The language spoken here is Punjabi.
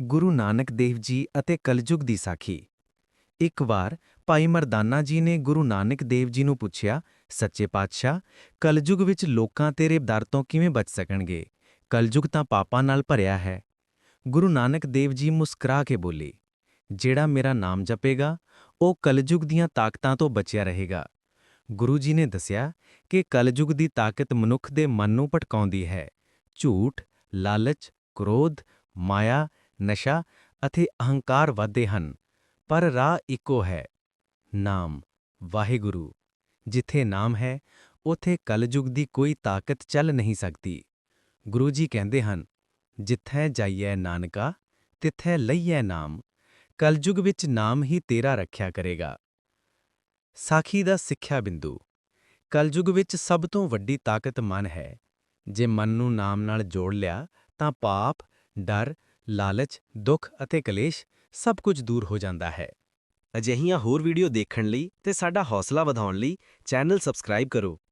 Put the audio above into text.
ਗੁਰੂ ਨਾਨਕ ਦੇਵ ਜੀ ਅਤੇ ਕਲਯੁਗ ਦੀ ਸਾਖੀ। ਇੱਕ ਵਾਰ ਭਾਈ ਮਰਦਾਨਾ ਜੀ ਨੇ ਗੁਰੂ ਨਾਨਕ ਦੇਵ ਜੀ ਨੂੰ ਪੁੱਛਿਆ, ਸੱਚੇ ਪਾਤਸ਼ਾਹ, ਕਲਯੁਗ ਵਿੱਚ ਲੋਕਾਂ ਤੇਰੇ ਦਰ ਤੋਂ ਕਿਵੇਂ ਬਚ ਸਕਣਗੇ? ਕਲਯੁਗ ਤਾਂ ਪਾਪਾਂ ਨਾਲ ਭਰਿਆ ਹੈ। ਗੁਰੂ ਨਾਨਕ ਦੇਵ ਜੀ ਮੁਸਕਰਾ ਕੇ ਬੋਲੇ, ਜਿਹੜਾ ਮੇਰਾ ਨਾਮ ਜਪੇਗਾ, ਉਹ ਕਲਯੁਗ ਦੀਆਂ ਤਾਕਤਾਂ ਤੋਂ ਬਚਿਆ ਰਹੇਗਾ। ਗੁਰੂ ਜੀ ਨੇ ਦੱਸਿਆ ਕਿ ਕਲਯੁਗ ਦੀ ਤਾਕਤ ਮਨੁੱਖ ਦੇ ਮਨ ਨੂੰ ਭਟਕਾਉਂਦੀ ਹੈ। ਝੂਠ, ਲਾਲਚ, ਕ੍ਰੋਧ, ਮਾਇਆ ਨਸ਼ਾ ਅਤੇ ਅਹੰਕਾਰ ਵੱਧਦੇ ਹਨ, ਪਰ ਰਾਹ ਇੱਕੋ ਹੈ, ਨਾਮ ਵਾਹਿਗੁਰੂ, ਜਿੱਥੇ ਨਾਮ ਹੈ, ਉਥੇ ਕਲਯੁਗ ਦੀ ਕੋਈ ਤਾਕਤ ਚੱਲ ਨਹੀਂ ਸਕਦੀ। ਗੁਰੂ ਜੀ ਕਹਿੰਦੇ ਹਨ, ਜਿੱਥੈ ਜਾਈਐ ਨਾਨਕਾ, ਤਿੱਥੈ ਲਈਐ ਨਾਮ, ਕਲਯੁਗ ਵਿੱਚ ਨਾਮ ਹੀ ਤੇਰਾ ਰੱਖਿਆ ਕਰੇਗਾ। ਸਾਖੀ ਦਾ ਸਿੱਖਿਆ ਬਿੰਦੂ, ਕਲਯੁਗ ਵਿੱਚ ਸਭ ਤੋਂ ਵੱਡੀ ਤਾਕਤ ਮਨ ਹੈ, ਜੇ ਮਨ ਨੂੰ ਨਾਮ ਨਾਲ ਜੋੜ ਲਿਆ ਤਾਂ ਪਾਪ, ਡਰ ਲਾਲਚ, ਦੁੱਖ ਅਤੇ ਕਲੇਸ਼ ਸਭ ਕੁਝ ਦੂਰ ਹੋ ਜਾਂਦਾ ਹੈ। ਅਜਿਹੀਆਂ ਹੋਰ ਵੀਡੀਓ ਦੇਖਣ ਲਈ ਤੇ ਸਾਡਾ ਹੌਸਲਾ ਵਧਾਉਣ ਲਈ ਚੈਨਲ ਸਬਸਕ੍ਰਾਈਬ ਕਰੋ।